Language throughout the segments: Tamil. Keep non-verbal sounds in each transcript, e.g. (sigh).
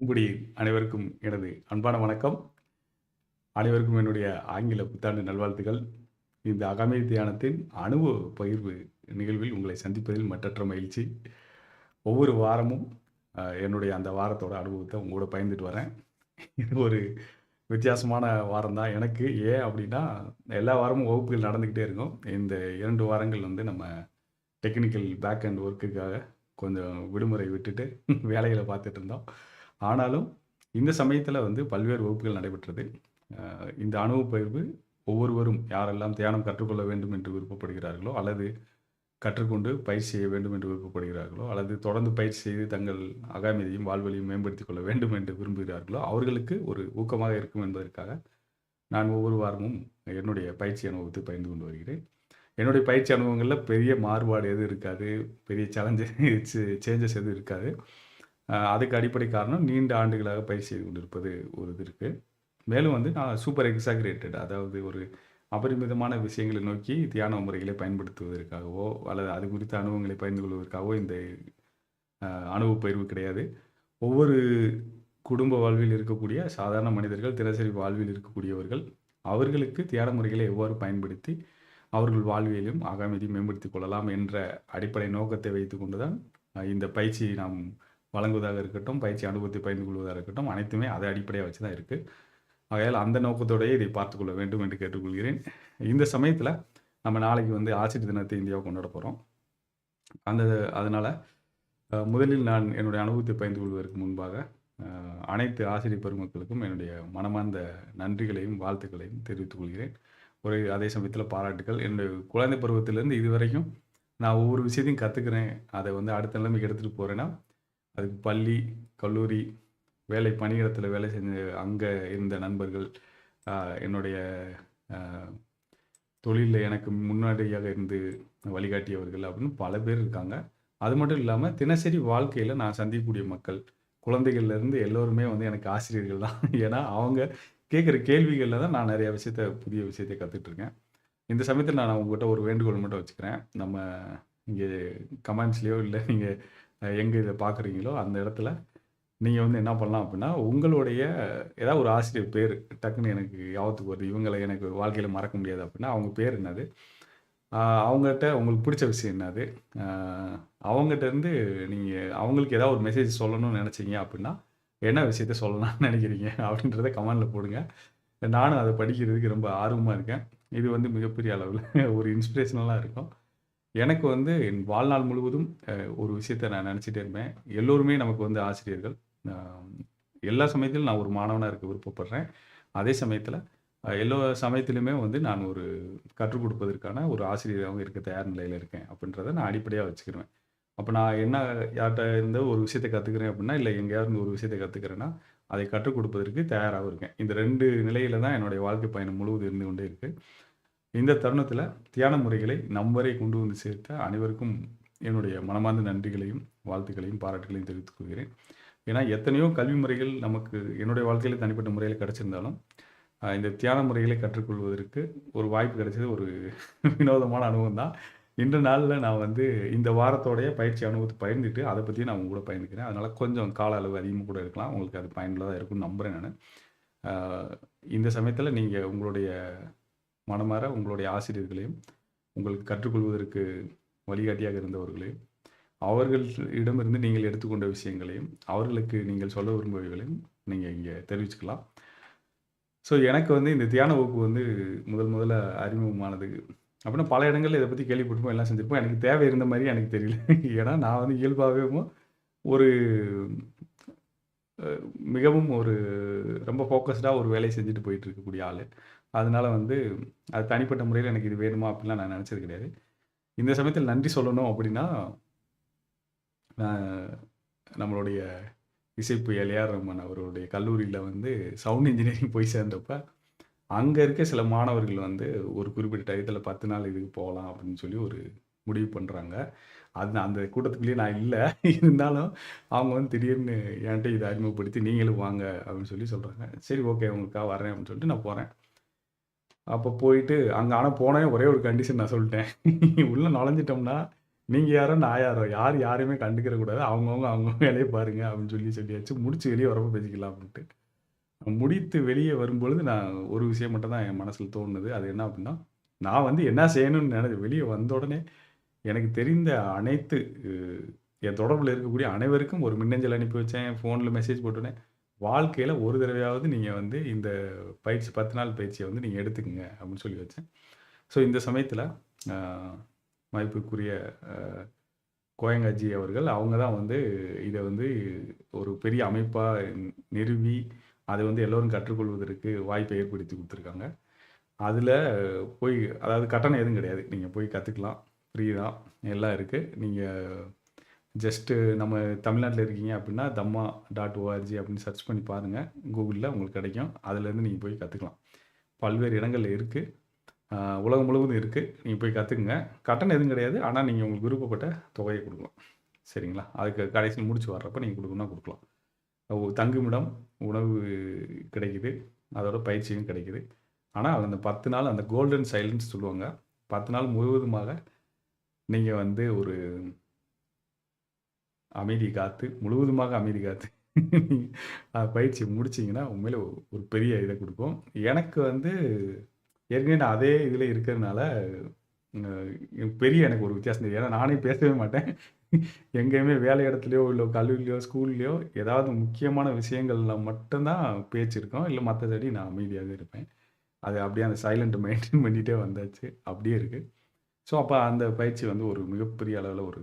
உங்களுடைய அனைவருக்கும் எனது அன்பான வணக்கம். அனைவருக்கும் என்னுடைய ஆங்கில புத்தாண்டு நல்வாழ்த்துக்கள் இந்த அகமே தியானத்தின் அனுபவ பகிர்வு நிகழ்வில் உங்களை சந்திப்பதில் மற்றற்ற மகிழ்ச்சி. ஒவ்வொரு வாரமும் என்னுடைய அந்த வாரத்தோட அனுபவத்தை உங்களோட பயந்துட்டு வரேன். இது ஒரு வித்தியாசமான வாரம் தான் எனக்கு ஏன் அப்படின்னா எல்லா வாரமும் வகுப்புகள் நடந்துக்கிட்டே இருக்கும். இந்த இரண்டு வாரங்கள் வந்து நம்ம டெக்னிக்கல் பேக் அண்ட் ஒர்க்குக்காக கொஞ்சம் விடுமுறை விட்டுட்டு (laughs) வேலைகளை பார்த்துட்டு இருந்தோம். ஆனாலும் இந்த சமயத்தில் வந்து பல்வேறு வகுப்புகள் நடைபெற்றது. இந்த அனுபவ ஒவ்வொருவரும் யாரெல்லாம் தியானம் கற்றுக்கொள்ள வேண்டும் என்று விருப்பப்படுகிறார்களோ அல்லது கற்றுக்கொண்டு பயிற்சி செய்ய வேண்டும் என்று விருப்பப்படுகிறார்களோ அல்லது தொடர்ந்து பயிற்சி செய்து தங்கள் அகாமியதையும் வாழ்வழியும் மேம்படுத்திக் கொள்ள வேண்டும் என்று விரும்புகிறார்களோ அவர்களுக்கு ஒரு ஊக்கமாக இருக்கும் என்பதற்காக நான் ஒவ்வொரு வாரமும் என்னுடைய பயிற்சி அனுபவத்தை பகிர்ந்து கொண்டு வருகிறேன். என்னுடைய பயிற்சி அனுபவங்களில் பெரிய மாறுபாடு எதுவும் இருக்காது. பெரிய சேலஞ்சஸ் சேஞ்சஸ் (laughs) எதுவும் இருக்காது. அதுக்கு அடிப்படை காரணம் நீண்ட ஆண்டுகளாக பயிற்சி செய்து கொண்டிருப்பது ஒரு இது இருக்குது மேலும் வந்து நான் சூப்பர் எக்ஸாக்ரேட்டட் அதாவது ஒரு அபரிமிதமான விஷயங்களை நோக்கி தியான முறைகளை பயன்படுத்துவதற்காகவோ அல்லது அது குறித்த அனுபவங்களை பகிர்ந்து கொள்வதற்காகவோ இந்த அனுபவ பயிர்வு கிடையாது. ஒவ்வொரு குடும்ப வாழ்வில் இருக்கக்கூடிய சாதாரண மனிதர்கள் தினசரி வாழ்வில் இருக்கக்கூடியவர்கள் அவர்களுக்கு தியான முறைகளை எவ்வாறு பயன்படுத்தி அவர்கள் வாழ்வியலும் அகமதி மேம்படுத்திக் கொள்ளலாம் என்ற அடிப்படை நோக்கத்தை வைத்து கொண்டுதான் இந்த பயிற்சியை நாம் வழங்குவதாக இருக்கட்டும் பயிற்சி அனுபவத்தை பகிர்ந்து கொள்வதாக இருக்கட்டும் அனைத்துமே அதை அடிப்படையாக வச்சு தான் இருக்குது ஆகையால் அந்த நோக்கத்தோடையே இதை பார்த்துக்கொள்ள வேண்டும் என்று கேட்டுக்கொள்கிறேன். இந்த சமயத்தில் நம்ம நாளைக்கு வந்து ஆசிரியர் தினத்தை இந்தியாவை கொண்டாட போகிறோம் அந்த அதனால் முதலில் நான் என்னுடைய அனுபவத்தை பகிர்ந்து கொள்வதற்கு முன்பாக அனைத்து ஆசிரியர் பெருமக்களுக்கும் என்னுடைய மனமார்ந்த நன்றிகளையும் வாழ்த்துக்களையும் தெரிவித்துக் கொள்கிறேன். ஒரு அதே சமயத்தில் பாராட்டுகள் என்னுடைய குழந்தை பருவத்திலேருந்து இதுவரைக்கும் நான் ஒவ்வொரு விஷயத்தையும் கற்றுக்கிறேன் அதை வந்து அடுத்த நிலைமைக்கு எடுத்துகிட்டு போகிறேன்னா அதுக்கு பள்ளி கல்லூரி வேலை பணியிடத்தில் வேலை செஞ்ச அங்கே இருந்த நண்பர்கள் என்னுடைய தொழிலில் எனக்கு முன்னாடியாக இருந்து வழிகாட்டியவர்கள் அப்படின்னு பல பேர் இருக்காங்க. அது மட்டும் இல்லாமல் தினசரி வாழ்க்கையில் நான் சந்திக்கக்கூடிய மக்கள் குழந்தைகள்லேருந்து எல்லோருமே வந்து எனக்கு ஆசிரியர்கள் தான். (laughs) ஏன்னா அவங்க கேட்குற கேள்விகளில் தான் நான் நிறைய விஷயத்த புதிய விஷயத்தை கற்றுட்ருக்கேன் இந்த சமயத்தில் நான் உங்ககிட்ட ஒரு வேண்டுகோள் மட்டும் வச்சுக்கிறேன். நம்ம இங்கே கமெண்ட்ஸ்லேயோ இல்லை நீங்கள் எங்கே இதை பார்க்குறீங்களோ அந்த இடத்துல நீங்கள் வந்து என்ன பண்ணலாம் அப்படின்னா உங்களுடைய ஏதாவது ஒரு ஆசிரியர் பேர் டக்குன்னு எனக்கு யாபத்துக்கு வருது. இவங்களை எனக்கு வாழ்க்கையில் மறக்க முடியாது அப்படின்னா அவங்க பேர் என்னது? அவங்ககிட்ட உங்களுக்கு பிடிச்ச விஷயம் என்னது? அவங்ககிட்டருந்து நீங்கள் அவங்களுக்கு ஏதாவது ஒரு மெசேஜ் சொல்லணும்னு நினச்சிங்க அப்படின்னா என்ன விஷயத்த சொல்லலாம்னு நினைக்கிறீங்க அப்படின்றத கமெண்டில் போடுங்க. நானும் அதை படிக்கிறதுக்கு ரொம்ப ஆர்வமாக இருக்கேன். இது வந்து மிகப்பெரிய அளவில் ஒரு இன்ஸ்பிரேஷனலாக இருக்கும். எனக்கு வந்து என் வாழ்நாள் முழுவதும் ஒரு விஷயத்த நான் நினச்சிட்டே இருப்பேன். எல்லோருமே நமக்கு வந்து ஆசிரியர்கள். எல்லா சமயத்திலும் நான் ஒரு மாணவனாக இருக்க விருப்பப்படுறேன். அதே சமயத்தில் எல்லா சமயத்திலுமே வந்து நான் ஒரு கற்றுக் கொடுப்பதற்கான ஒரு ஆசிரியராகவும் இருக்க தயார் நிலையில் இருக்கேன் அப்படின்றத நான் அடிப்படையாக வச்சுக்கிடுவேன் அப்போ நான் என்ன யார்கிட்ட இருந்து ஒரு விஷயத்தை கற்றுக்கிறேன் அப்படின்னா இல்லை எங்கேயாவது இருந்து ஒரு விஷயத்தை கற்றுக்கிறேன்னா அதை கற்றுக் கொடுப்பதற்கு தயாராகவும் இருக்கேன். இந்த ரெண்டு நிலையில தான் என்னுடைய வாழ்க்கை பயணம் முழுவதும் இருந்து கொண்டே இருக்குது இந்த தருணத்தில் தியான முறைகளை நம் வரை கொண்டு வந்து சேர்த்த அனைவருக்கும் என்னுடைய மனமார்ந்த நன்றிகளையும் வாழ்த்துக்களையும் பாராட்டுகளையும் தெரிவித்துக் கொள்கிறேன். ஏன்னா எத்தனையோ கல்வி முறைகள் நமக்கு என்னுடைய வாழ்க்கையில் தனிப்பட்ட முறையில் கிடைச்சிருந்தாலும் இந்த தியான முறைகளை கற்றுக்கொள்வதற்கு ஒரு வாய்ப்பு கிடைச்சது ஒரு வினோதமான அனுபவம் தான். இன்று நாளில் நான் வந்து இந்த வாரத்தோடைய பயிற்சி அனுபவத்தை பகிர்ந்துட்டு அதை பற்றி நான் உங்க கூட பயந்துக்கிறேன் அதனால் கொஞ்சம் கால அளவு அதிகமாக கூட இருக்கலாம். உங்களுக்கு அது பயனுள்ளதாக இருக்கும்னு நம்புகிறேன் நான். இந்த சமயத்தில் நீங்கள் உங்களுடைய மனமாற உங்களுடைய ஆசிரியர்களையும் உங்களுக்கு கற்றுக்கொள்வதற்கு வழிகாட்டியாக இருந்தவர்களையும் அவர்களிடமிருந்து நீங்கள் எடுத்துக்கொண்ட விஷயங்களையும் அவர்களுக்கு நீங்கள் சொல்ல விரும்புவதையும் நீங்கள் இங்கே தெரிவிச்சுக்கலாம். ஸோ எனக்கு வந்து இந்த தியான வகுப்பு வந்து முதல் முதல்ல அறிமுகமானது. அப்படின்னா பல இடங்களில் இதை பற்றி கேள்விப்பட்டிருப்போம் எல்லாம் செஞ்சுருப்போம். எனக்கு தேவை இருந்த மாதிரி எனக்கு தெரியல. ஏன்னா நான் வந்து இயல்பாகவே ஒரு மிகவும் ஒரு ரொம்ப ஃபோக்கஸ்டாக ஒரு வேலையை செஞ்சுட்டு போயிட்டு இருக்கக்கூடிய ஆள். அதனால் வந்து அது தனிப்பட்ட முறையில் எனக்கு இது வேணுமா அப்படிலாம் நான் நினச்சது கிடையாது. இந்த சமயத்தில் நன்றி சொல்லணும் அப்படின்னா நான் நம்மளுடைய இசைப்பு எல்ஆர் ரமன் அவருடைய கல்லூரியில் வந்து சவுண்ட் இன்ஜினியரிங் போய் சேர்ந்தப்ப அங்கே இருக்க சில மாணவர்கள் வந்து ஒரு குறிப்பிட்ட டயத்தில் பத்து நாள் இதுக்கு போகலாம் அப்படின்னு சொல்லி ஒரு முடிவு பண்ணுறாங்க அது அந்த கூட்டத்துக்குள்ளேயே நான் இல்லை இருந்தாலும் அவங்க வந்து திடீர்னு என்கிட்ட இதை அறிமுகப்படுத்தி நீங்களும் வாங்க அப்படின்னு சொல்லி சொல்கிறாங்க சரி ஓகே உங்களுக்காக வரேன் அப்படின்னு சொல்லிட்டு நான் போகிறேன் அப்போ போயிட்டு அங்கே ஆனால் போனேன் ஒரே ஒரு கண்டிஷன் நான் சொல்லிட்டேன் (laughs) உள்ளே நுழைஞ்சிட்டோம்னா நீங்கள் யாரோ, நான் யாரோ, யார் யாரையுமே கண்டுக்கிற கூடாது. அவங்கவுங்க அவங்க வேலையை பாருங்க அப்படின்னு சொல்லி சொல்லியாச்சு. முடிச்சு வெளியே வரப்போ பேசிக்கலாம் அப்படின்ட்டு. முடித்து வெளியே வரும்பொழுது நான் ஒரு விஷயம் மட்டும் தான் என் மனசில் தோணுது அது என்ன அப்படின்னா, நான் வந்து என்ன செய்யணும்னு நென வெளியே வந்த உடனே எனக்கு தெரிந்த அனைத்து என் தொடர்பில் இருக்கக்கூடிய அனைவருக்கும் ஒரு மின்னஞ்சல் அனுப்பி வச்சேன். ஃபோனில் மெசேஜ் போட்டுனேன். வாழ்க்கையில் ஒரு தடவையாவது நீங்கள் வந்து இந்த பயிற்சி 10 நாள் பயிற்சியை வந்து நீங்கள் எடுத்துக்கங்க அப்படின்னு சொல்லி வச்சேன். ஸோ இந்த சமயத்தில் மதிப்புக்குரிய கோயங்காஜி அவர்கள் அவங்க தான் வந்து இதை வந்து ஒரு பெரிய அமைப்பாக நிறுவி, அதை வந்து எல்லோரும் கற்றுக்கொள்வதற்கு வாய்ப்பை ஏற்படுத்தி கொடுத்துருக்காங்க அதில் போய் அதாவது கட்டணம் எதுவும் கிடையாது. நீங்கள் போய் கற்றுக்கலாம் ஃப்ரீ தான். எல்லாம் இருக்குது நீங்கள் ஜஸ்ட்டு நம்ம தமிழ்நாட்டில் இருக்கீங்க அப்படின்னா, தம்மா டாட் ஓஆர்ஜி அப்படின்னு சர்ச் பண்ணி பாருங்கள் கூகுளில் உங்களுக்கு கிடைக்கும். அதுலேருந்து நீங்கள் போய் கற்றுக்கலாம் பல்வேறு இடங்களில் இருக்குது உலகம் முழுவதும் இருக்குது நீங்கள் போய் கற்றுக்குங்க கட்டணம் எதுவும் கிடையாது. ஆனால் நீங்கள் உங்களுக்கு விருப்பப்பட்ட தொகையை கொடுக்கலாம் சரிங்களா? அதுக்கு கடைசியில் முடிச்சு வர்றப்ப நீங்கள் கொடுக்கணும்னா கொடுக்கலாம் தங்குமிடம், உணவு கிடைக்குது. அதோட பயிற்சியும் கிடைக்குது. ஆனால் அந்த 10 நாள் அந்த கோல்டன் சைலன்ஸ் சொல்லுவாங்க. 10 நாள் முழுவதுமாக நீங்கள் வந்து ஒரு அமைதி காத்து, முழுவதுமாக அமைதி காத்து (laughs) பயிற்சி முடிச்சீங்கன்னா, உண்மையிலே ஒரு பெரிய இதை கொடுக்கும் எனக்கு வந்து ஏற்கனவே நான் அதே இதில் இருக்கிறதுனால, பெரிய எனக்கு ஒரு வித்தியாசம் தெரியும். ஏன்னா நானே பேசவே மாட்டேன். (laughs) எங்கேயுமே வேலை இடத்துலையோ இல்லை கல்லூரியிலயோ, ஸ்கூல்லையோ ஏதாவது முக்கியமான விஷயங்கள்ல மட்டும்தான் பேச்சு இருக்கும். இல்ல மத்தபடி நான் அமைதியாகவே இருப்பேன். அது அப்படியே அந்த சைலண்ட் மெயின்டைன் பண்ணிகிட்டே வந்தாச்சு. அப்படியே இருக்குது ஸோ அப்போ அந்த பயிற்சி வந்து ஒரு மிகப்பெரிய அளவில் ஒரு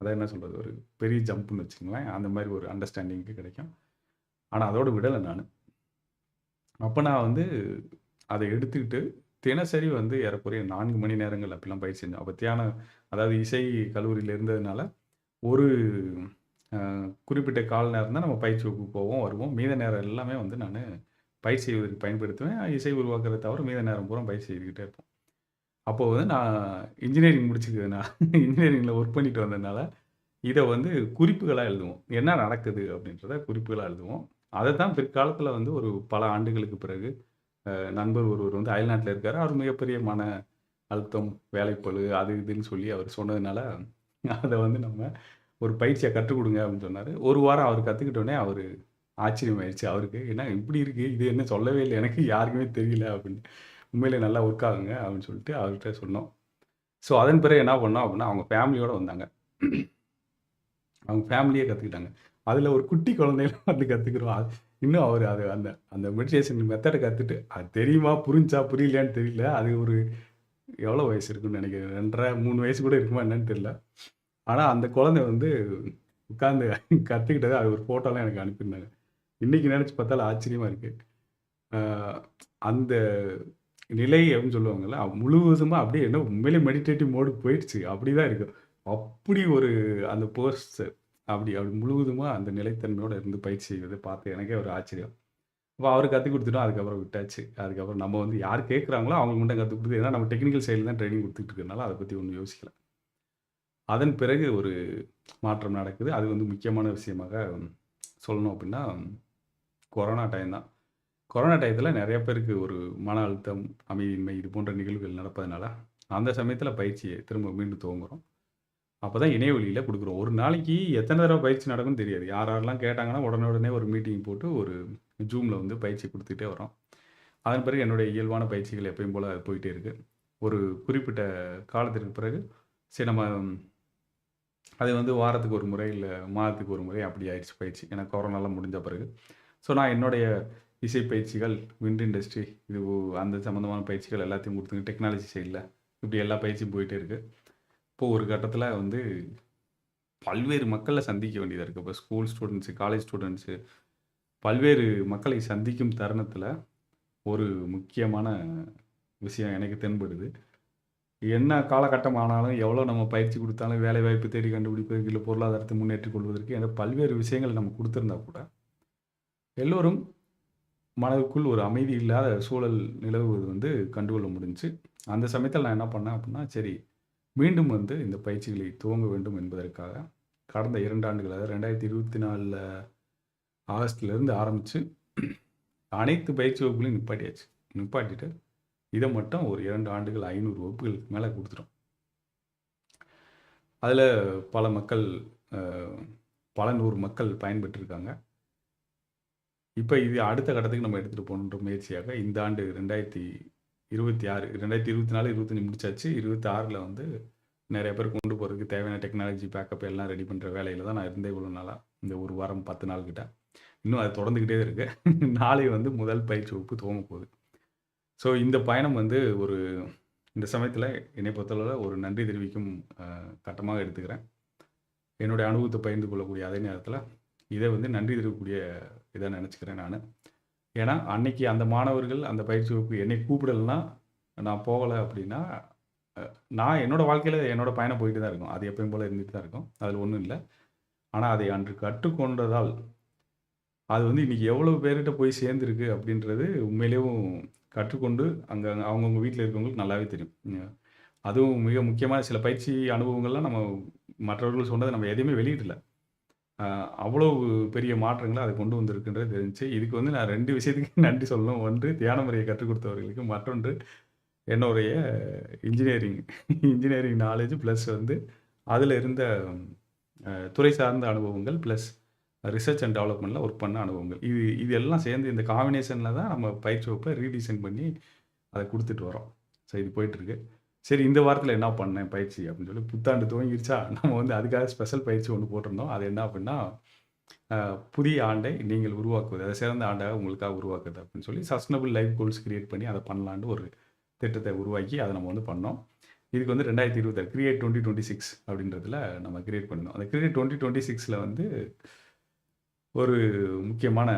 அதான் என்ன சொல்கிறது ஒரு பெரிய ஜம்ப்னு வச்சுங்களேன் அந்த மாதிரி ஒரு அண்டர்ஸ்டாண்டிங்க்கு கிடைக்கும். ஆனால் அதோடு விடலை நான் அப்போ நான் வந்து அதை எடுத்துக்கிட்டு தினசரி வந்து ஏறக்குறைய நான்கு மணி நேரங்கள் அப்படிலாம் பயிற்சி செஞ்சேன். அப்போ தியானம் அதாவது இசை கல்லூரியில் இருந்ததுனால, ஒரு குறிப்பிட்ட கால நேரம் தான் நம்ம பயிற்சி வகுப்பு போவோம், வருவோம். மீத நேரம் எல்லாமே வந்து நான் பயிற்சி செய்வதற்கு பயன்படுத்துவேன். இசை உருவாக்குறத தவிர மீத நேரம் பூரா பயிற்சி செய்துக்கிட்டே இருப்போம். அப்போ வந்து நான் இன்ஜினியரிங் முடிச்சிக்கு நான் (laughs) இன்ஜினியரிங்கில் ஒர்க் பண்ணிட்டு வந்ததுனால, இதை வந்து குறிப்புகளாக எழுதுவோம். என்ன நடக்குது அப்படின்றத குறிப்புகளாக எழுதுவோம். அதை தான் பிற்காலத்தில் வந்து ஒரு பல ஆண்டுகளுக்கு பிறகு நண்பர் ஒருவர் வந்து அயல்நாட்டில் இருக்கார் அவர் மிகப்பெரிய மன அழுத்தம், வேலைப்பழு அது இதுன்னு சொல்லி அவர் சொன்னதுனால, அதை வந்து நம்ம ஒரு பயிற்சியை கற்றுக் கொடுங்க அப்படின்னு சொன்னார் ஒரு வாரம் அவர் கற்றுக்கிட்டோடனே அவர் ஆச்சரியமாயிடுச்சு அவருக்கு. ஏன்னா இப்படி இருக்குது இது என்ன சொல்லவே இல்லை எனக்கு. யாருக்குமே தெரியல அப்படின்னு. உண்மையிலே நல்லா ஒர்க் ஆகுங்க அப்படின்னு சொல்லிட்டு அவர்கிட்ட சொன்னோம். ஸோ அதன் பிறகு என்ன பண்ணோம் அப்படின்னா, அவங்க ஃபேமிலியோடு வந்தாங்க. அவங்க ஃபேமிலியே கற்றுக்கிட்டாங்க அதில் ஒரு குட்டி குழந்தையெல்லாம் வந்து கற்றுக்குறோம் அது இன்னும் அவர் அது அந்த அந்த மெடிடேஷன் மெத்தடை கற்றுட்டு அது தெரியுமா? புரிஞ்சா? புரியலையான்னு தெரியல. அது ஒரு எவ்வளோ வயசு இருக்குன்னு நினைக்கிறேன் ரெண்டரை மூணு வயசு கூட இருக்குமா என்னன்னு தெரியல. ஆனால் அந்த குழந்தை வந்து உட்காந்து கற்றுக்கிட்டது அது ஒரு ஃபோட்டோலாம் எனக்கு அனுப்பியிருந்தாங்க. இன்னைக்கு நினச்சி பார்த்தாலும் ஆச்சரியமாக இருக்குது அந்த நிலை அப்படின்னு சொல்லுவாங்கல்ல, முழுவதுமாக அப்படியே என்ன உண்மையிலே மெடிடேட்டிவ் மோடுக்கு போயிடுச்சு. அப்படி தான் இருக்கும் அப்படி ஒரு அந்த போஸ்டர் அப்படி அப்படி முழுவதுமாக அந்த நிலைத்தன்மையோடு இருந்து பயிற்சி செய்வது பார்த்து எனக்கே ஒரு ஆச்சரியம். அப்போ அவர் கற்றுக் கொடுத்துட்டோம் அதுக்கப்புறம் விட்டாச்சு. அதுக்கப்புறம் நம்ம வந்து யார் கேட்குறாங்களோ அவங்களுக்கு மட்டும் கற்றுக் கொடுத்து ஏன்னா நம்ம டெக்னிக்கல் சைடில் தான் ட்ரைனிங் கொடுத்துட்டு இருக்கனால அதை பற்றி ஒன்றும் யோசிக்கல. அதன் பிறகு ஒரு மாற்றம் நடக்குது. அது வந்து முக்கியமான விஷயமாக சொல்லணும் அப்படின்னா, கொரோனா டைம் தான். கொரோனா டயத்தில் நிறைய பேருக்கு ஒரு மன அழுத்தம், அமைதியின்மை இது போன்ற நிகழ்வுகள் நடப்பதனால, அந்த சமயத்தில் பயிற்சியை திரும்ப மீண்டும் துவங்குறோம். அப்பதான் இணையவழியில் கொடுக்குறோம் ஒரு நாளைக்கு எத்தனை தடவை பயிற்சி நடக்கும்னு தெரியாது. யார் யாரெல்லாம் கேட்டாங்கன்னா, உடனே உடனே ஒரு மீட்டிங் போட்டு ஒரு ஜூமில் வந்து பயிற்சி கொடுத்துட்டே வரோம் அதன் பிறகு என்னுடைய இயல்பான பயிற்சிகள் எப்பயும் போல் போயிட்டே இருக்குது ஒரு குறிப்பிட்ட காலத்திற்கு பிறகு, சரி நம்ம அது வந்து வாரத்துக்கு ஒரு முறை, இல்லை மாதத்துக்கு ஒரு முறை அப்படி ஆயிடுச்சு பயிற்சி. ஏன்னா கொரோனாலாம் முடிஞ்ச பிறகு. ஸோ நான் என்னுடைய இசை பயிற்சிகள், விண்ட் இண்டஸ்ட்ரி இது அந்த சம்மந்தமான பயிற்சிகள் எல்லாத்தையும் கொடுத்துங்க. டெக்னாலஜி சைடில் இப்படி எல்லா பயிற்சியும் போயிட்டே இருக்குது இப்போது ஒரு கட்டத்தில் வந்து பல்வேறு மக்களை சந்திக்க வேண்டியதாக இருக்குது இப்போ ஸ்கூல் ஸ்டூடெண்ட்ஸு காலேஜ் ஸ்டூடெண்ட்ஸு பல்வேறு மக்களை சந்திக்கும் தருணத்தில் ஒரு முக்கியமான விஷயம் எனக்கு தென்படுது. என்ன காலகட்டம் ஆனாலும், எவ்வளோ நம்ம பயிற்சி குடுத்தாலும், வேலைவாய்ப்பு தேடி கண்டுபிடிப்பதற்கு, இல்லை பொருளாதாரத்தை முன்னேற்றிக் கொள்வதற்கு என பல்வேறு விஷயங்கள் நம்ம கொடுத்துருந்தா கூட, எல்லோரும் மனதுக்குள் ஒரு அமைதி இல்லாத சூழல் நிலவுவது வந்து கண்டுகொள்ள முடிஞ்சுச்சு. அந்த சமயத்தில் நான் என்ன பண்ணேன் அப்படின்னா, சரி மீண்டும் வந்து இந்த பயிற்சிகளை துவங்க வேண்டும் என்பதற்காக, கடந்த இரண்டு ஆண்டுகள் அதாவது 2024ல ஆகஸ்ட்லேருந்து ஆரம்பித்து அனைத்து பயிற்சி வகுப்புகளையும் நிப்பாட்டியாச்சு. நிப்பாட்டிட்டு, இதை மட்டும் ஒரு இரண்டு ஆண்டுகள் ஐநூறு வகுப்புகளுக்கு மேலே கொடுத்துட்டோம் அதில் பல மக்கள் பல நூறு மக்கள் பயன்பெற்றிருக்காங்க இப்போ இது அடுத்த கட்டத்துக்கு நம்ம எடுத்துகிட்டு போகணுன்ற முயற்சியாக இந்த ஆண்டு ரெண்டாயிரத்தி இருபத்தி ஆறு ரெண்டாயிரத்தி இருபத்தி நாலு இருபத்தஞ்சி முடிச்சாச்சு. இருபத்தி ஆறில் வந்து நிறைய பேர் கொண்டு போகிறதுக்கு தேவையான டெக்னாலஜி பேக்கப் எல்லாம் ரெடி பண்ணுற வேலையில் தான் நான் இருந்தே இவ்வளோ நாளாக இந்த ஒரு வாரம் பத்து நாள் கிட்ட. இன்னும் அது தொடர்ந்துக்கிட்டே இருக்கு. (laughs) நாளை வந்து முதல் பயிற்சி வகுப்பு துவங்க போகுது. ஸோ இந்த பயணம் வந்து ஒரு இந்த சமயத்தில் என்னை பொறுத்தளவில் ஒரு நன்றி தெரிவிக்கும் கட்டமாக எடுத்துக்கிறேன். என்னுடைய அனுபவத்தை பகிர்ந்து கொள்ளக்கூடிய அதே நேரத்தில் இதை வந்து நன்றி தெரிவிக்கக்கூடிய இதை நினச்சிக்கிறேன் நான். ஏன்னா அன்னைக்கு அந்த மாணவர்கள் அந்த பயிற்சி வகுப்பு என்னை கூப்பிடலைன்னா நான் போகலை அப்படின்னா நான் என்னோட வாழ்க்கையில் என்னோட பயணம் போயிட்டு தான் இருக்கும். அது எப்பயும் போல் இருந்துட்டு தான் இருக்கும். அதில் ஒன்றும் இல்லை. ஆனால் அதை அன்று கற்றுக்கொண்டதால் அது வந்து இன்றைக்கி எவ்வளோ பேர்கிட்ட போய் சேர்ந்துருக்கு அப்படின்றது உண்மையிலேயும் கற்றுக்கொண்டு அங்கே அவங்கவுங்க வீட்டில் இருக்கவங்களுக்கு நல்லாவே தெரியும். அதுவும் மிக முக்கியமான சில பயிற்சி அனுபவங்கள்லாம் நம்ம மற்றவர்கள் சொன்னதை நம்ம எதையுமே வெளியிடல. அவ்வளோ பெரிய மாற்றங்களை அதை கொண்டு வந்திருக்குன்றது தெரிஞ்சு இதுக்கு வந்து நான் ரெண்டு விஷயத்துக்கு (laughs) நன்றி சொல்லணும். ஒன்று தியான முறையை கற்றுக் கொடுத்தவர்களுக்கு மற்றொன்று என்னுடைய இன்ஜினியரிங் இன்ஜினியரிங் நாலேஜ் ப்ளஸ் வந்து அதில் இருந்த துறை சார்ந்த அனுபவங்கள் ப்ளஸ் ரிசர்ச் அண்ட் டெவலப்மெண்ட்டில் ஒர்க் பண்ண அனுபவங்கள். இது இது எல்லாம் சேர்ந்து இந்த காம்பினேஷனில் தான் நம்ம பயிற்சி வகுப்பை ரீடிசைன் பண்ணி அதை கொடுத்துட்டு வரோம் ஸோ இது போயிட்டுருக்கு சரி இந்த வாரத்தில் என்ன பண்ணேன்? பயிற்சி அப்படின்னு சொல்லி புத்தாண்டு துவங்கிருச்சா? நம்ம வந்து அதுக்காக ஸ்பெஷல் பயிற்சி ஒன்று போட்டிருந்தோம். அது என்ன அப்படின்னா புதிய ஆண்டை நீங்கள் உருவாக்குவது அதை சிறந்த ஆண்டாக உங்களுக்காக உருவாக்குது அப்படின்னு சொல்லி சஸ்டனபிள் லைஃப் கோல்ஸ் கிரியேட் பண்ணி அதை பண்ணலான்னு ஒரு திட்டத்தை உருவாக்கி அதை நம்ம வந்து பண்ணோம். இதுக்கு வந்து ரெண்டாயிரத்தி இருபத்தாறு கிரியேட் டுவெண்ட்டி டுவெண்ட்டி சிக்ஸ் அப்படின்றதுல நம்ம கிரியேட் பண்ணணும் அந்த கிரியேட் டுவெண்ட்டி டுவெண்ட்டி சிக்ஸில் வந்து ஒரு முக்கியமான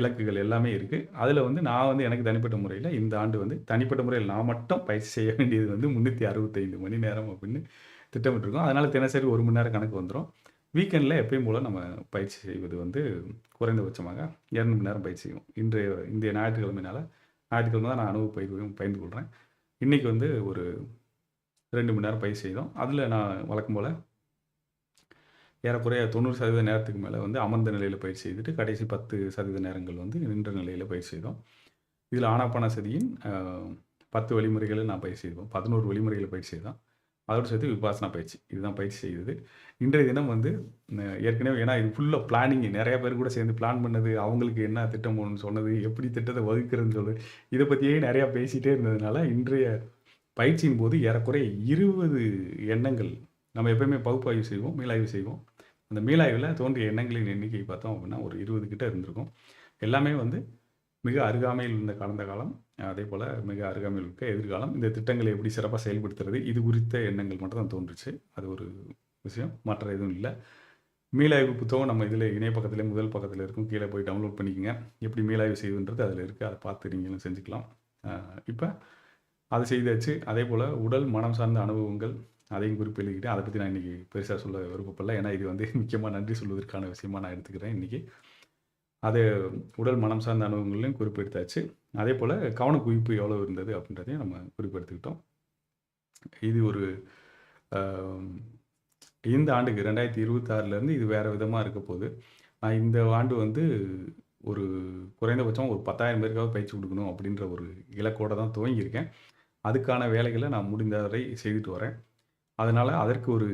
இலக்குகள் எல்லாமே இருக்குது அதில் வந்து நான் வந்து எனக்கு தனிப்பட்ட முறையில் இந்த ஆண்டு வந்து தனிப்பட்ட முறையில் நான் மட்டும் பயிற்சி செய்ய வேண்டியது வந்து முந்நூற்றி அறுபத்தைந்து மணி நேரம் அப்படின்னு திட்டமிட்டிருக்கோம். அதனால் தினசரி ஒரு மணி நேரம் கணக்கு வந்துடும் வீக்கெண்டில் எப்பயும் போல் நம்ம பயிற்சி செய்வது வந்து குறைந்தபட்சமாக இரண்டு மணி நேரம் பயிற்சி செய்வோம். இன்றைய இந்திய ஞாயிற்றுக்கிழமைனால ஞாயிற்றுக்கிழமை தான் நான் அனுபவ பயிர் பயந்து கொள்கிறேன் இன்றைக்கி வந்து ஒரு ரெண்டு மணி நேரம் பயிற்சி செய்தோம். அதில் நான் வழக்கம் போல் ஏறக்குறைய தொண்ணூறு சதவீத நேரத்துக்கு மேலே வந்து அமர்ந்த நிலையில் பயிற்சி செய்துட்டு கடைசி பத்து சதவீத நேரங்கள் வந்து நின்ற நிலையில் பயிற்சி செய்தோம். இதில் ஆனாப்பான சதியின் பத்து வழிமுறைகளை நான் பயிற்சி செய்தோம். பதினோரு வழிமுறைகளை பயிற்சி செய்தோம். அதோடு சேர்த்து விபாசனா பயிற்சி. இதுதான் பயிற்சி செய்தது. இன்றைய தினம் வந்து ஏற்கனவே ஏன்னா இது ஃபுல்லாக பிளானிங் நிறைய பேர் கூட சேர்ந்து பிளான் பண்ணது அவங்களுக்கு என்ன திட்டம் போகணும்னு சொன்னது எப்படி திட்டத்தை வகுக்கிறதுன்னு சொல்லு இதை பற்றியே நிறையா பேசிகிட்டே இருந்ததுனால இன்றைய பயிற்சியின் போது ஏறக்குறைய இருபது எண்ணங்கள் நம்ம எப்பயுமே பகுப்பாய்வு செய்வோம் மீளாய்வு செய்வோம். அந்த மீளாய்வில் தோன்றிய எண்ணங்களின் எண்ணிக்கை பார்த்தோம் அப்படின்னா ஒரு இருபது கிட்ட இருந்திருக்கும். எல்லாமே வந்து மிக அருகாமையில் இருந்த கடந்த காலம் அதே போல் மிக அருகாமையில் இருக்க எதிர்காலம். இந்த திட்டங்களை எப்படி சிறப்பாக செயல்படுத்துறது இது குறித்த எண்ணங்கள் மட்டும் தான் தோன்றுச்சு. அது ஒரு விஷயம் மற்ற எதுவும் இல்லை. மீளாய்வு புத்தகம் நம்ம இதில் இணைய பக்கத்தில் முதல் பக்கத்தில் இருக்கும். கீழே போய் டவுன்லோட் பண்ணிக்கோங்க. எப்படி மீளாய்வு செய்வதுன்றது அதில் இருக்குது அதை பார்த்து நீங்களும் செஞ்சுக்கலாம். இப்போ அதை செய்தாச்சு. அதே போல் உடல் மனம் சார்ந்த அனுபவங்கள் அதையும் குறிப்பிடுகிறேன் அதை பற்றி நான் இன்றைக்கி பெருசாக சொல்ல விருப்பப்படல. ஏன்னா இது வந்து முக்கியமாக நன்றி சொல்வதற்கான விஷயமா நான் எடுத்துக்கிறேன் இன்றைக்கி அது உடல் மனம் சார்ந்த அனுபவங்களையும் குறிப்பெடுத்தாச்சு அதே போல் கவனக்குவிப்பு எவ்வளோ இருந்தது அப்படின்றதையும் நம்ம குறிப்பெடுத்துக்கிட்டோம். இது ஒரு இந்த ஆண்டுக்கு ரெண்டாயிரத்தி இருபத்தாறுலேருந்து இது வேறு விதமாக இருக்க போகுது. நான் இந்த ஆண்டு வந்து ஒரு குறைந்தபட்சம் ஒரு பத்தாயிரம் பேருக்காவது பயிற்சி கொடுக்கணும் அப்படின்ற ஒரு இலக்கோடு தான் துவங்கியிருக்கேன். அதுக்கான வேலைகளை நான் முடிந்தவரை செய்துட்டு வரேன். அதனால் அதற்கு ஒரு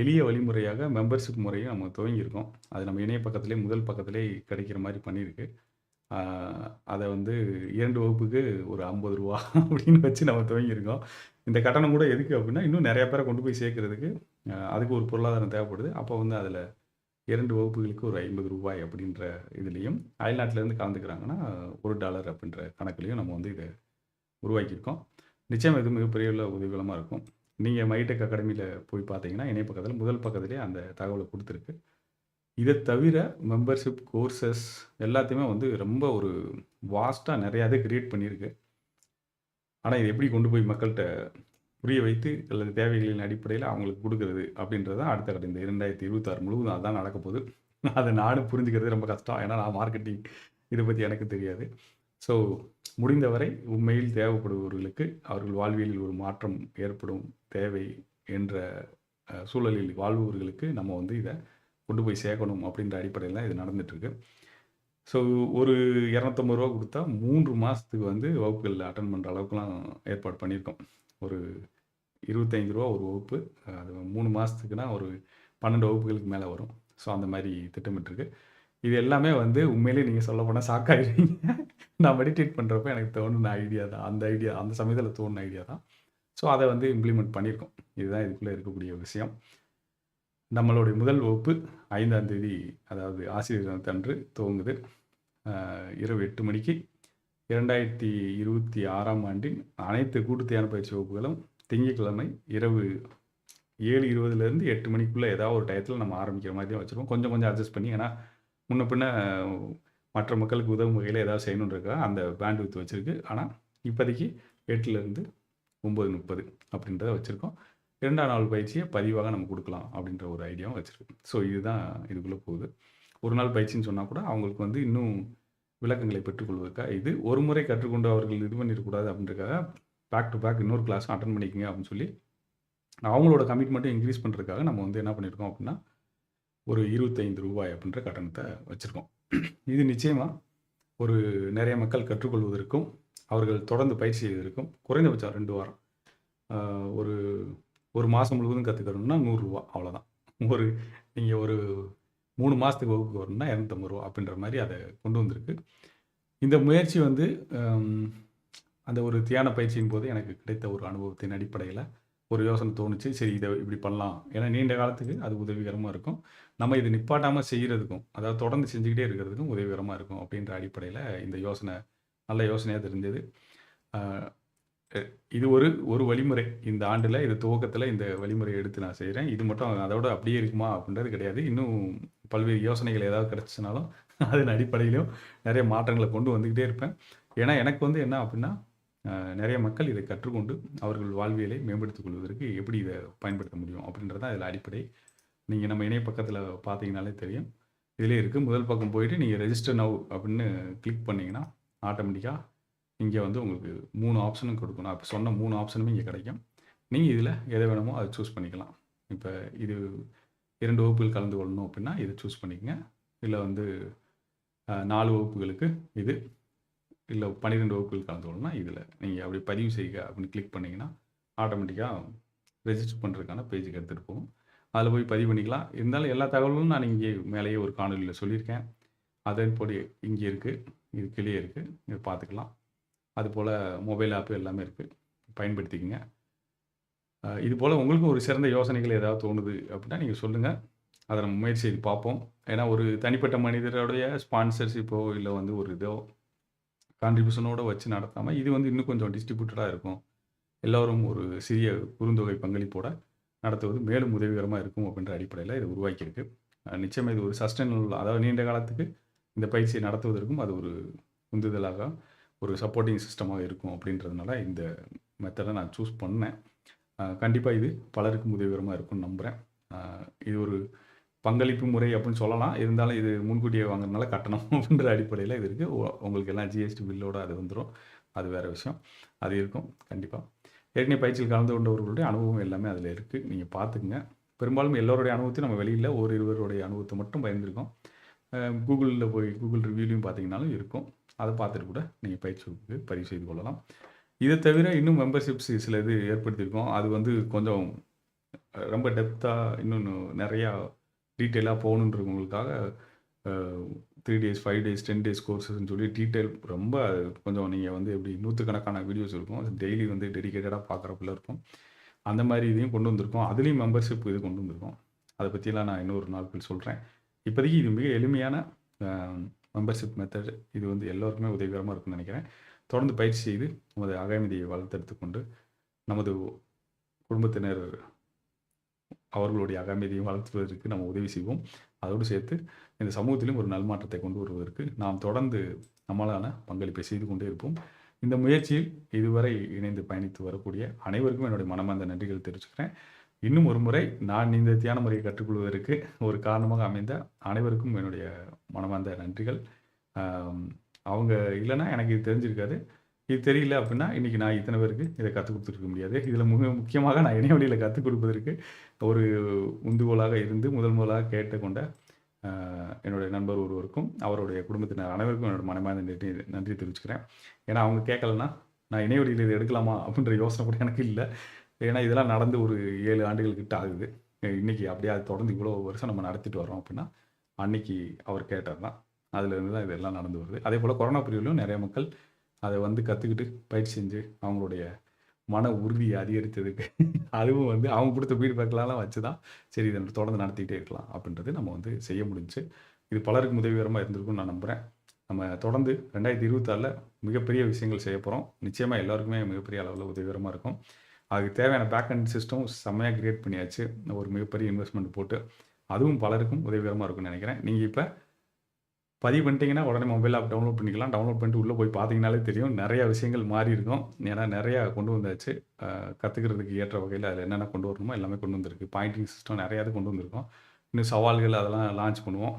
எளிய வழிமுறையாக மெம்பர்ஷிப் முறையை நம்ம துவங்கியிருக்கோம். அது நம்ம இணைய பக்கத்திலே முதல் பக்கத்திலே கிடைக்கிற மாதிரி பண்ணியிருக்கு. அதை வந்து இரண்டு வகுப்புக்கு ஒரு ஐம்பது ரூபா (laughs) அப்படின்னு வச்சு நம்ம துவங்கியிருக்கோம். இந்த கட்டணம் கூட எதுக்கு அப்படின்னா இன்னும் நிறையா பேரை கொண்டு போய் சேர்க்கறதுக்கு அதுக்கு ஒரு பொருளாதாரம் தேவைப்படுது. அப்போ வந்து அதில் இரண்டு வகுப்புகளுக்கு ஒரு ஐம்பது ரூபாய் அப்படின்ற இதுலேயும் அயல்நாட்டிலேருந்து கலந்துக்கிறாங்கன்னா ஒரு டாலர் அப்படின்ற கணக்குலேயும் நம்ம வந்து இதை உருவாக்கியிருக்கோம். நிச்சயம் இது மிகப்பெரிய உதவிகரமாக இருக்கும். நீங்கள் மைடெக் அகாடமியில் போய் பார்த்தீங்கன்னா இணைய பக்கத்தில் முதல் பக்கத்துலேயே அந்த தகவலை கொடுத்துருக்கு. இதை தவிர மெம்பர்ஷிப் கோர்சஸ் எல்லாத்தையுமே வந்து ரொம்ப ஒரு வாஸ்ட்டாக நிறையாவே க்ரியேட் பண்ணியிருக்கு. ஆனால் இது எப்படி கொண்டு போய் மக்கள்கிட்ட புரிய வைத்து அல்லது தேவைகளின் அடிப்படையில் அவங்களுக்கு கொடுக்குறது அப்படின்றது தான் அடுத்த கட்ட இந்த இரண்டாயிரத்தி இருபத்தாறு முழுவதும் அதுதான் நடக்க போகுது. அதை நானும் புரிஞ்சுக்கிறது ரொம்ப கஷ்டம். ஏன்னா நான் மார்க்கெட்டிங் இதை பற்றி எனக்கு தெரியாது. ஸோ முடிந்தவரை உண்மையில் தேவைப்படுபவர்களுக்கு அவர்கள் வாழ்வியலில் ஒரு மாற்றம் ஏற்படும் தேவை என்ற சூழலில் வாழ்பவர்களுக்கு நம்ம வந்து இதை கொண்டு போய் சேர்க்கணும் அப்படின்ற அடிப்படையில் தான் இது நடந்துகிட்ருக்கு ஸோ ஒரு இரநூத்தம்பது ரூபா கொடுத்தா மூன்று மாதத்துக்கு வந்து வகுப்புகளில் அட்டன் பண்ணுற அளவுக்குலாம் ஏற்பாடு பண்ணியிருக்கோம் ஒரு ரூ. ஒரு வகுப்பு. அது மூணு மாதத்துக்குனா ஒரு 12 வகுப்புகளுக்கு மேலே வரும். ஸோ அந்த மாதிரி திட்டமிட்டுருக்கு. இது எல்லாமே வந்து உண்மையிலேயே நீங்கள் சொல்ல போனால் ஆயிருவீங்க. நான் மெடிடேட் பண்ணுறப்ப எனக்கு தோணுன ஐடியா தான். அந்த ஐடியா அந்த சமயத்தில் தோணுன ஐடியா தான். ஸோ அதை வந்து இம்ப்ளிமெண்ட் பண்ணியிருக்கோம். இதுதான் இதுக்குள்ளே இருக்கக்கூடிய விஷயம். நம்மளுடைய முதல் வகுப்பு ஐந்தாம் தேதி அதாவது ஆசிரியர் தினத்தன்று துவங்குது. இரவு எட்டு மணிக்கு 2026ஆம் ஆண்டின் அனைத்து கூட்டுத்தியான பயிற்சி வகுப்புகளும் திங்கட்கிழமை இரவு ஏழு இருபதுலேருந்து எட்டு மணிக்குள்ளே ஏதாவது ஒரு டயத்தில் நம்ம ஆரம்பிக்கிற மாதிரி தான் வச்சுருப்போம் கொஞ்சம் கொஞ்சம் அட்ஜஸ்ட் பண்ணி ஏன்னா, முன்ன பின்ன மற்ற மக்களுக்கு உதவும் வகையில் ஏதாவது செய்யணுன்றதுக்காக அந்த பேண்ட்வித் வச்சுருக்கு. ஆனால் இப்போதைக்கு 8லேருந்து 9:30 அப்படின்றத வச்சுருக்கோம். இரண்டாம் நாள் பயிற்சியை பதிவாக நம்ம கொடுக்கலாம் அப்படின்ற ஒரு ஐடியாவும் வச்சுருக்கோம் ஸோ இதுதான் இதுக்குள்ளே போகுது. ஒரு நாள் பயிற்சின்னு சொன்னால் கூட அவங்களுக்கு வந்து இன்னும் விளக்கங்களை பெற்றுக்கொள்வதற்காக இது ஒரு முறை கற்றுக்கொண்டு அவர்கள் இது பண்ணிடக்கூடாது அப்படின்றக்காக பேக் டூ பேக் இன்னொரு கிளாஸும் அட்டன் பண்ணிக்கோங்க அப்படின்னு சொல்லி, அவங்களோட கமிட்மெண்ட்டும் இன்க்ரீஸ் பண்ணுறதுக்காக நம்ம வந்து என்ன பண்ணியிருக்கோம் அப்படின்னா, ஒரு இருபத்தைந்து ரூபாய் அப்படின்ற கட்டணத்தை வச்சுருக்கோம் இது நிச்சயமாக ஒரு நிறைய மக்கள் கற்றுக்கொள்வதற்கும், அவர்கள் தொடர்ந்து பயிற்சி செய்வதற்கும் குறைந்தபட்சம் ரெண்டு வாரம். ஒரு ஒரு மாதம் முழுவதும் கற்றுக்கணும்னா நூறுரூவா அவ்வளோதான். ஒரு நீங்கள் ஒரு மூணு மாதத்துக்கு வகுப்புக்கு வரணும்னா இரநூத்தம்பது ரூபா அப்படின்ற மாதிரி அதை கொண்டு வந்திருக்கு. இந்த முயற்சி வந்து அந்த ஒரு தியான பயிற்சியின் போது எனக்கு கிடைத்த ஒரு அனுபவத்தின் அடிப்படையில் ஒரு யோசனை தோணுச்சு. சரி இதை இப்படி பண்ணலாம். ஏன்னா நீண்ட காலத்துக்கு அது உதவிகரமாக இருக்கும். நம்ம இது நிப்பாட்டாமல் செய்கிறதுக்கும் அதாவது தொடர்ந்து செஞ்சுக்கிட்டே இருக்கிறதுக்கும் உதவிகரமாக இருக்கும் அப்படின்ற அடிப்படையில் இந்த யோசனை நல்ல யோசனையாக தெரிஞ்சது. இது ஒரு ஒரு வழிமுறை. இந்த ஆண்டில் இது துவக்கத்தில் இந்த வழிமுறையை எடுத்து நான் செய்கிறேன் இது மட்டும் அதோட அப்படியே இருக்குமா அப்படின்றது கிடையாது. இன்னும் பல்வேறு யோசனைகள் ஏதாவது கிடச்சினாலும் அதன் அடிப்படையிலும் நிறைய மாற்றங்களை கொண்டு வந்துக்கிட்டே இருப்பேன். ஏன்னா எனக்கு வந்து என்ன அப்படின்னா, நிறைய மக்கள் இதை கற்றுக்கொண்டு அவர்கள் வாழ்வியலை மேம்படுத்திக் கொள்வதற்கு எப்படி இதை பயன்படுத்த முடியும் அப்படின்றதான் இதில் அடிப்படை. நீங்கள் நம்ம இணைய பக்கத்தில் பார்த்தீங்கனாலே தெரியும். இதிலே இருக்குது முதல் பக்கம் போயிட்டு நீங்கள் ரெஜிஸ்டர் நவ் அப்படின்னு கிளிக் பண்ணீங்கன்னா, ஆட்டோமேட்டிக்காக இங்கே வந்து உங்களுக்கு மூணு ஆப்ஷனும் கொடுக்கணும் அப்போ சொன்ன மூணு ஆப்ஷனும் இங்கே கிடைக்கும். நீங்கள் இதில் எதை வேணுமோ அதை சூஸ் பண்ணிக்கலாம். இப்போ இது இரண்டு வகுப்புகள் கலந்து கொள்ளணும் அப்படின்னா, இதை சூஸ் பண்ணிக்கங்க. இல்லை வந்து நாலு வகுப்புகளுக்கு இது. இல்லை பன்னிரெண்டு வகுப்புகள் கலந்து கொள்ளணும்னா இதில் நீங்கள் அப்படி பதிவு செய்க அப்படின்னு கிளிக் பண்ணீங்கன்னா, ஆட்டோமேட்டிக்காக ரெஜிஸ்டர் பண்ணுறதுக்கான பேஜுக்கு எடுத்துகிட்டு போகும். அதில் போய் பதிவு பண்ணிக்கலாம். இருந்தாலும் எல்லா தகவலும் நான் இங்கே மேலேயே ஒரு காணொலியில் சொல்லியிருக்கேன். அதன்படி இங்கே இருக்குது இது கிளியே இருக்குது இத பார்த்துக்கலாம். அதுபோல் மொபைல் ஆப்பு எல்லாமே இருக்குது பயன்படுத்திக்கங்க. இது போல் உங்களுக்கும் ஒரு சிறந்த யோசனைகள் ஏதாவது தோணுது அப்படின்னா நீங்கள் சொல்லுங்கள் அதை நம்ம முயற்சி செய்து பார்ப்போம். ஏன்னா ஒரு தனிப்பட்ட மனிதருடைய ஸ்பான்சர்ஷிப்போ இல்லை வந்து ஒரு இதோ கான்ட்ரிபியூஷனோடு வச்சு நடத்தாமல் இது வந்து இன்னும் கொஞ்சம் டிஸ்ட்ரிபியூட்டடாக இருக்கும். எல்லோரும் ஒரு சிறிய குறுந்தொகை பங்களிப்போட நடத்துவது மேலும் உதவிகரமாக இருக்கும் அப்படின்ற அடிப்படையில் இது உருவாக்கியிருக்கு. நிச்சயம் இது ஒரு சஸ்டைனபிள் அதாவது நீண்ட காலத்துக்கு இந்த பயிற்சியை நடத்துவதற்கும் அது ஒரு உந்துதலாக, ஒரு சப்போர்ட்டிங் சிஸ்டமாக இருக்கும் அப்படின்றதுனால இந்த மெத்தடை நான் சூஸ் பண்ணேன். கண்டிப்பாக இது பலருக்கும் உதவிகரமாக இருக்கும்னு நம்புகிறேன் இது ஒரு பங்களிப்பு முறை அப்படின்னு சொல்லலாம். இருந்தாலும் இது முன்கூட்டியே வாங்குறதுனால கட்டணம் (laughs) அப்படின்ற அடிப்படையில் இது இருக்குது உங்களுக்கு எல்லாம் ஜிஎஸ்டி பில்லோட அது வந்துடும் அது வேறு விஷயம். அது இருக்கும் கண்டிப்பாக ஏற்கனவே பயிற்சியில் கலந்து கொண்டவர்களுடைய அனுபவம் எல்லாமே அதில் இருக்குது நீங்கள் பார்த்துக்குங்க பெரும்பாலும் எல்லோருடைய அனுபவத்தையும் நம்ம வெளியில் ஒரு இருவருடைய அனுபவத்தை மட்டும் பயந்துருக்கோம் கூகுளில் போய் கூகுள் ரிவ்யூலையும் பார்த்தீங்கனாலும் இருக்கும். அதை பார்த்துட்டு கூட நீங்கள் பயிற்சி பதிவு செய்து கொள்ளலாம். இதை தவிர இன்னும் மெம்பர்ஷிப்ஸ் சில இது ஏற்படுத்தியிருக்கோம். அது வந்து கொஞ்சம் ரொம்ப டெப்த்தாக இன்னொன்று நிறையா டீட்டெயிலாக போகணுன்றவங்களுக்காக three days, five days, 10 days கோர்ஸஸ்ன்னு சொல்லி டீட்டெயில் ரொம்ப கொஞ்சம் நீங்கள் வந்து எப்படி நூற்றுக்கணக்கான வீடியோஸ் இருக்கும். டெய்லி வந்து டெடிக்கேட்டடாக பார்க்குறப்பில் இருக்கும். அந்த மாதிரி இதையும் கொண்டு வந்திருக்கோம். அதுலேயும் மெம்பர்ஷிப் இது கொண்டு வந்திருக்கோம். அதை பற்றிலாம் நான் இன்னொரு நாட்கள் சொல்கிறேன் இப்போதைக்கு இது மிக எளிமையான மெம்பர்ஷிப் மெத்தட். இது வந்து எல்லோருக்குமே உதவிகரமாக இருக்கும்னு நினைக்கிறேன் தொடர்ந்து பயிற்சி செய்து நமது அகாமதியை வளர்த்தெடுத்துக் கொண்டு, நமது குடும்பத்தினர் அவர்களுடைய அகமதியும் வளர்த்துவதற்கு நம்ம உதவி செய்வோம். அதோடு சேர்த்து இந்த சமூகத்திலும் ஒரு நல்மாற்றத்தை கொண்டு வருவதற்கு நாம் தொடர்ந்து நம்மாலான பங்களிப்பை செய்து கொண்டே இருப்போம். இந்த முயற்சியில் இதுவரை இணைந்து பயணித்து வரக்கூடிய அனைவருக்கும் என்னுடைய மனமார்ந்த நன்றிகள் தெரிவிச்சுக்கிறேன். இன்னும் ஒரு முறை நான் இந்த தியான முறையை கற்றுக்கொள்வதற்கு ஒரு காரணமாக அமைந்த அனைவருக்கும் என்னுடைய மனமார்ந்த நன்றிகள். அவங்க இல்லைன்னா எனக்கு இது தெரிஞ்சிருக்காது. இது தெரியல அப்படின்னா, இன்னைக்கு நான் இத்தனை பேருக்கு இதை கற்றுக் கொடுத்துருக்க முடியாது. இதில் மிக முக்கியமாக நான் இணையவழியில் கற்றுக் கொடுப்பதற்கு ஒரு உந்துகோலாக இருந்து முதல் முதலாக கேட்டுக்கொண்ட என்னுடைய நண்பர் ஒருவருக்கும், அவருடைய குடும்பத்தினர் அனைவருக்கும் என்னோட மனமார்ந்த நன்றி நன்றி தெரிவிச்சுக்கிறேன். ஏன்னா அவங்க கேட்கலன்னா, நான் இணையவழியில் இதை எடுக்கலாமா? அப்படின்ற யோசனை கூட எனக்கு இல்லை ஏன்னா இதெல்லாம் நடந்து ஒரு ஏழு ஆண்டுகள் கிட்ட ஆகுது. இன்னைக்கு அப்படியே அது தொடர்ந்து இவ்வளோ வருஷம் நம்ம நடத்திட்டு வரோம் அப்படின்னா, அன்னைக்கு அவர் கேட்டார் தான். அதுலேருந்து தான் இதெல்லாம் நடந்து வருது. அதே போல் கொரோனா பீரியட்லயும் நிறைய மக்கள் அதை வந்து கற்றுக்கிட்டு பயிற்சி செஞ்சு, அவங்களுடைய மன உறுதியை அதிகரித்ததுக்கு அதுவும் வந்து அவங்க கொடுத்த ஃபீட்பேக்லாம் வச்சு தான், சரி இதை தொடர்ந்து நடத்திக்கிட்டே இருக்கலாம் அப்படின்றது நம்ம வந்து செய்ய முடிஞ்சுச்சு. இது பலருக்கும் உதவிகரமாக இருந்திருக்கும்னு நான் நம்புகிறேன் நம்ம தொடர்ந்து 2026ல மிகப்பெரிய விஷயங்கள் செய்ய போகிறோம் நிச்சயமாக எல்லாருக்குமே மிகப்பெரிய அளவில் உதவிகரமாக இருக்கும். அதுக்கு தேவையான பேக் அண்ட் சிஸ்டம் செம்மையா கிரியேட் பண்ணியாச்சு. ஒரு மிகப்பெரிய இன்வெஸ்ட்மெண்ட் போட்டு. அதுவும் பலருக்கும் உதவிகரமாக இருக்கும்னு நினைக்கிறேன் நீங்கள் இப்போ பதிவு பண்ணிட்டீங்கன்னா, உடனே மொபைல் ஆப் டவுன்லோட் பண்ணிக்கலாம். டவுன்லோட் பண்ணிட்டு உள்ள போய் பார்த்தீங்கனாலே தெரியும். நிறையா விஷயங்கள் மாறி இருக்கும். ஏன்னா நிறையா கொண்டு வந்தாச்சு. கற்றுக்கிறதுக்கு ஏற்ற வகையில் அதில் என்னென்ன கொண்டு வரணுமோ எல்லாமே கொண்டு வந்திருக்கு. பாயிண்டிங் சிஸ்டம் நெறையாது கொண்டு வந்திருக்கோம். இன்னும் சவால்கள் அதெல்லாம் லான்ச் பண்ணுவோம்.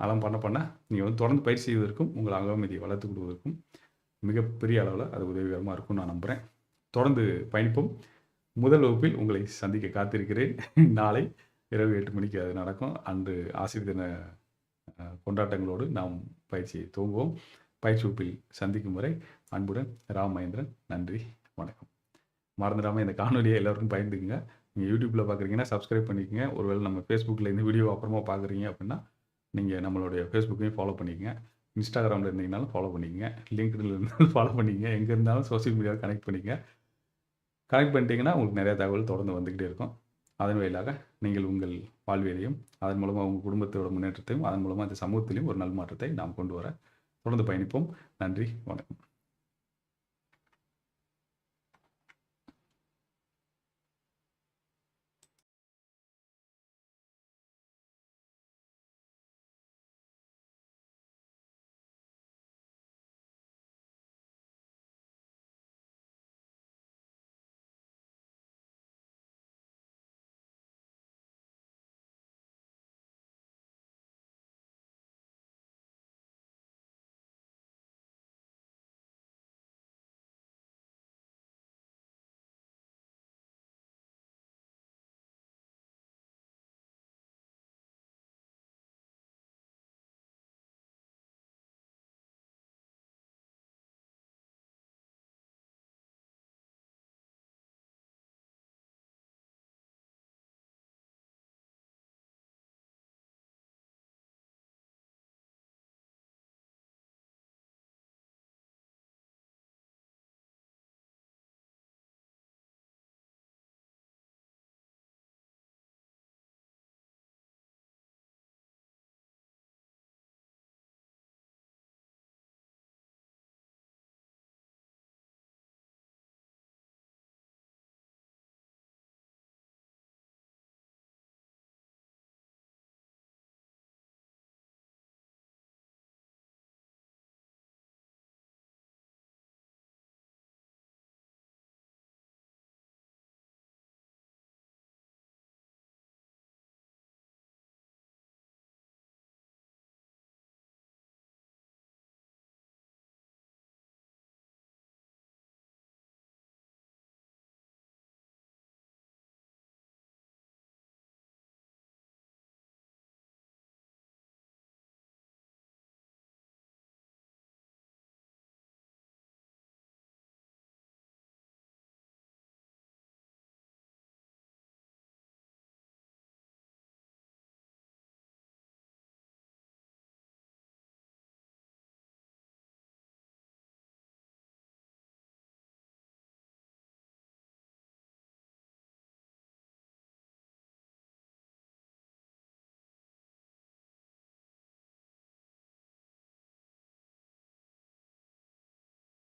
அதெல்லாம் பண்ண பண்ண நீங்கள் வந்து தொடர்ந்து பயிற்சி செய்வதற்கும், உங்கள் அங்கமதியை வளர்த்து கொடுவதற்கும் மிகப்பெரிய அளவில் அது உதவிகரமாக இருக்கும்னு நான் நம்புகிறேன் தொடர்ந்து பயணிப்போம். முதல் வகுப்பில் உங்களை சந்திக்க காத்திருக்கிறேன். (laughs) நாளை இரவு எட்டு மணிக்கு அது நடக்கும். அன்று ஆசிரியர் தின கொண்டாட்டங்களோடு நாம் பயிற்சியை துவங்குவோம். பயிற்சி வகுப்பில் சந்திக்கும் வரை அன்புடன் ராம் மகேந்திரன். நன்றி, வணக்கம். மறந்துடாம இந்த காணொலியை எல்லாருக்கும் பயந்துக்குங்க நீங்கள் யூடியூப்பில் பார்க்குறீங்கன்னா சப்ஸ்கிரைப் பண்ணிக்கங்க. ஒருவேளை நம்ம ஃபேஸ்புக்கில் இந்த வீடியோ அப்புறமா பார்க்குறீங்க அப்படின்னா, நீங்கள் நம்மளுடைய ஃபேஸ்புக்கையும் ஃபாலோ பண்ணிக்கங்க. இன்ஸ்டாகிராமில் இருந்தீங்கனாலும் ஃபாலோ பண்ணிக்கங்க. லிங்க்டில் இருந்தாலும் ஃபாலோ பண்ணிக்கங்க. எங்கே இருந்தாலும் சோசியல் மீடியாவில் கனெக்ட் பண்ணிக்கங்க. கனெக்ட் பண்ணிட்டீங்கன்னா, உங்களுக்கு நிறையா தகவல் தொடர்ந்து வந்துக்கிட்டே இருக்கும். அதன் வாயிலாக நீங்கள் உங்கள் வாழ்வியலையும், அதன் மூலமாக அவங்க குடும்பத்தோட முன்னேற்றத்தையும், அதன் மூலமாக இந்த சமூகத்திலையும் ஒரு நல் மாற்றத்தை நாம் கொண்டு வர தொடர்ந்து பயணிப்போம். நன்றி, வணக்கம்.